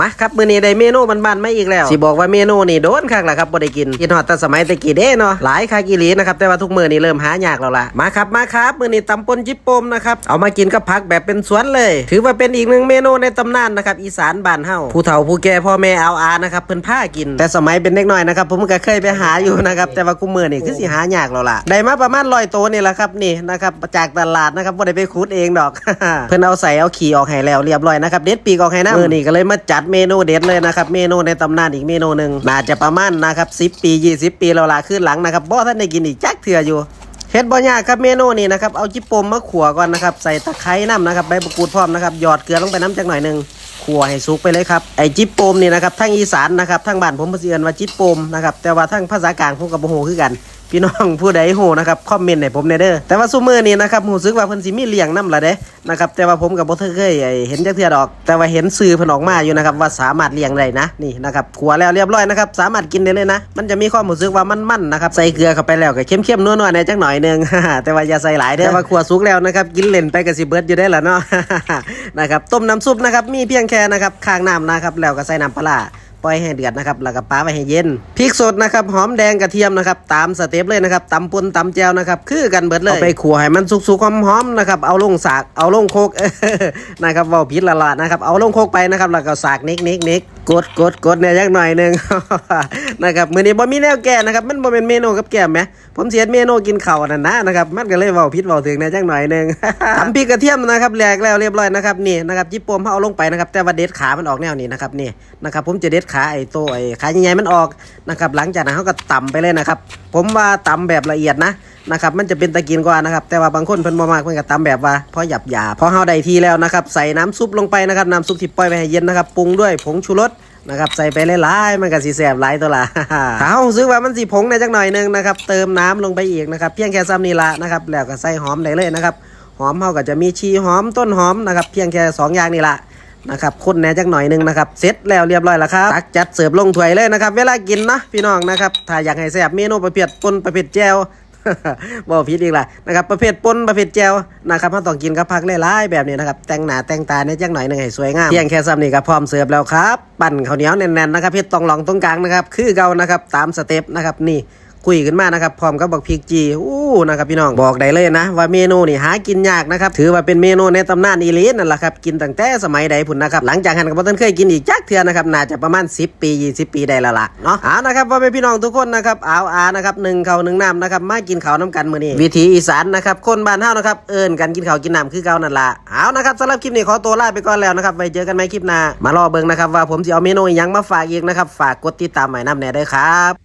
มาครับมื้อนี้ได้เมนูบ้านๆมาอีกแล้วสิบอกว่าเมนูนี่โดนคักล่ะครับบ่ได้กินกินฮอดแต่สมัยแตะกี้เด้เนาะหลายคักอีหลีนะครับแต่ว่าทุกมื้อนี้เริ่มหายากแล้วล่ะมาครับมาครับมื้อนี้ตำปนจิปปมนะครับเอามากินกับผักแบบเป็นสวนเลย ถือว่าเป็นอีกหนึ่งเมนูในตำนานนะครับอีสานบ้านเฮาผู้เฒ่าผู้แก่พ่อแม่เอาอานะครับเพิ่นพากิน แต่สมัยเป็นเด็กน้อยนะครับผมก็เคยไปหาอยู่นะครับแต่ว่ากูมื้อนี่คือสิหายากแล้วล่ะได้มาประมาณ100ตัวนี่แหละครับนี่นะครับจากตลาดนะครับบ่ได้ไปขุดเองดอก เพิ่นเอาใส่เอาขี่ออกให้แล้วเรียบร้อยนะครับเด็ดปีกออกให้นะมื้อนี้ก็เลยมาจัดเมนูเด็ดเลยนะครับ เมนูในตำนานอีกเมนูหนึ่งน่าจะประมาณนะครับ10ปี 20 ปีแล้วล่ะขึ้นหลังนะครับบ่ทันได้กินอีกจักเทื่ออยู่เฮ็ดบ่ยากครับเมนูนี้นะครับเอาจิปโปมมาขั่วก่อนนะครับใส่ตะไคร้น้ำนะครับใบมะกรูดพร้อมนะครับหยอดเกลือลงไปน้ำจักหน่อยหนึ่งขั่วให้สุกไปเลยครับไอจิปโปมนี่นะครับทั้งอีสานนะครับทั้งบ้านผมเพิ่นสิเอิ้นว่าจิปโปมนะครับแต่ว่าทั้งภาษากลางผมก็บ่ฮู้คือกัน พี่น้องผู้ใดฮู้นะครับคอมเมนต์ให้ผมแหน่เด้อแต่ว่าซุมื้อนี้นะครับรู้สึกว่าเพิ่นสิมีเลี้ยงน้ำละเด้นะครับแต่ว่าผมก็บ่เคยไอ้เห็นจักเทื่อดอก แต่ว่าเห็นสื่อเพิ่นออกมาอยู่นะครับว่าสามารถเลี้ยงได้นะนี่นะครับขัวแล้วเรียบร้อยนะครับสามารถกินได้เลยนะ มันจะมีความรู้สึกว่ามันๆนะครับใส่เกลือเข้าไปแล้วก็เข้มๆนัวๆในจักหน่อยนึงแต่ว่าอย่าใส่หลายเด้อแต่ว่าขัวสุกแล้วนะครับกินเล่นไปก็สิเบิดอยู่ได้ล่ะเนาะนะครับต้มน้ำซุปนะครับมีเพียงแค่นะครับข้างน้ำนะครับแล้วก็ใส่น้ำปลา ปล่อยให้เดือดนะครับแล้วก็ปาไว้ให้เย็นพริกสดนะครับหอมแดงกระเทียมนะครับตามสเต็ปเลยนะครับตำปนตำแจวนะครับคือกันเบิดเลยเอาไปขัวให้มันสุกๆหอมๆนะครับเอาลงสากเอาลงโคกนะครับเว่าพิษละละนะครับเอาลงโคกไปนะครับแล้วก็สากนิกนิกนิกกดกดกดเนี่ยยักหน่อยหนึ่งนะครับมื้อนี้บ่มีแนวแก้นะครับ มันบ่เป็นเมนูกับแก้มไหมผมเสียเมนูกินข้านั่นนะนะครับมันก็เลยเว้าผิดเว้าถึงเนี่ยจักหน่อยหนึ่งตำพริกกระเทียมนะครับแหลกแล้วเรียบร้อยนะครับนี่นะครับจิปโปมเขาเอาลงไปนะครับ แต่ว่าเด็ดขามันออกแนวนี้นะครับนี่นะครับผมจะเด็ดขาไอ้โตวไอ้ขาใหญ่ๆมันออกนะครับ หลังจากนั้นเขาก็ตำไปเลยนะครับ ผมว่าตำแบบละเอียดนะ นะครับมันจะเป็นตะกินกว่านะครับแต่ว่าบางคนเพิ่นบ่มากเพิ่นก็ตำแบบว่าพอหยับหยาพอเฮาได้ที่แล้วนะครับใส่น้ำซุปลงไปนะครับน้ำซุปที่ปล่อยไว้ให้เย็นนะครับปรุงด้วยผงชูรสนะครับใส่ไปหลายๆมันก็สิแซ่บหลายตัวละถ้าเฮารู้สึกว่ามันสิผงได้จักหน่อยนึงนะครับเติมน้ำลงไปอีกนะครับเพียงแค่ซ้ำนี้ละนะครับแล้วก็ใส่หอมได้เลยนะครับหอมเฮาก็จะมีชีหอมต้นหอมนะครับเพียงแค่สอย่างนี่ละนะครับคนแน่จักหน่อยนึงนะครับเสร็จแล้วเรียบร้อยแล้วครับตักจัดเสิร์ฟลงถ้วยเลยนะครับเวลากินนะพี่น้องนะครับถ้าอยากให้แซ่บเมนูประเภทปนประเภทแจว บ่ผิดอีกละนะครับประเภทปนประเภทแจวนะครับเราต้องกินกับผักหลายๆแบบนี้นะครับแต่งหน้าแต่งตาเนี่ยจังหน่อยหนึงให้สวยงามเพียงแค่ซ้ำนี่ก็พร้อมเสิร์ฟแล้วครับ ปั่นข้าวเหนียวแน่นๆนะครับเฮ็ดตองหลองตรงกลางนะครับคือเก่านะครับตามสเต็ปนะครับนี่ คุยขึ้นมานะครับพร้อมกับบักพริกจีอู้นะครับพี่น้องบอกได้เลยนะ ว่าเมนูนี่หากินยากนะครับถือว่าเป็นเมนูในตำนานอีลีนั่นแหละครับกินตั้งแต่สมัยใดพุ่นนะครับหลังจากหันกับต้นเคยกินอีกจักเทือนะครับน่าจะประมาณ 10 ปี 20 ปีได้ละล่ะเนาะเอานะครับว่าเป็นพี่น้องทุกคนนะครับเอาอานะครับหนึ่งเขาหนึ่งน้ำนะครับมากินข้าวน้ำกันมื้อนี้วิถีอีสานนะครับคนบ้านเฮานะครับเอิ้นกันกินข้าวกินน้ำคือเก่านั่นล่ะเอานะครับสำหรับคลิปนี้ขอตัวลาไปก่อนแล้วนะครับไว้เจอกันใหม่คลิปหน้ามารอเบิ่งนะครับว่าผมจะเอาเมนูยังมาฝากอีกนะครับฝากกดติดตามใหม่น้ำแน่ด้ครับ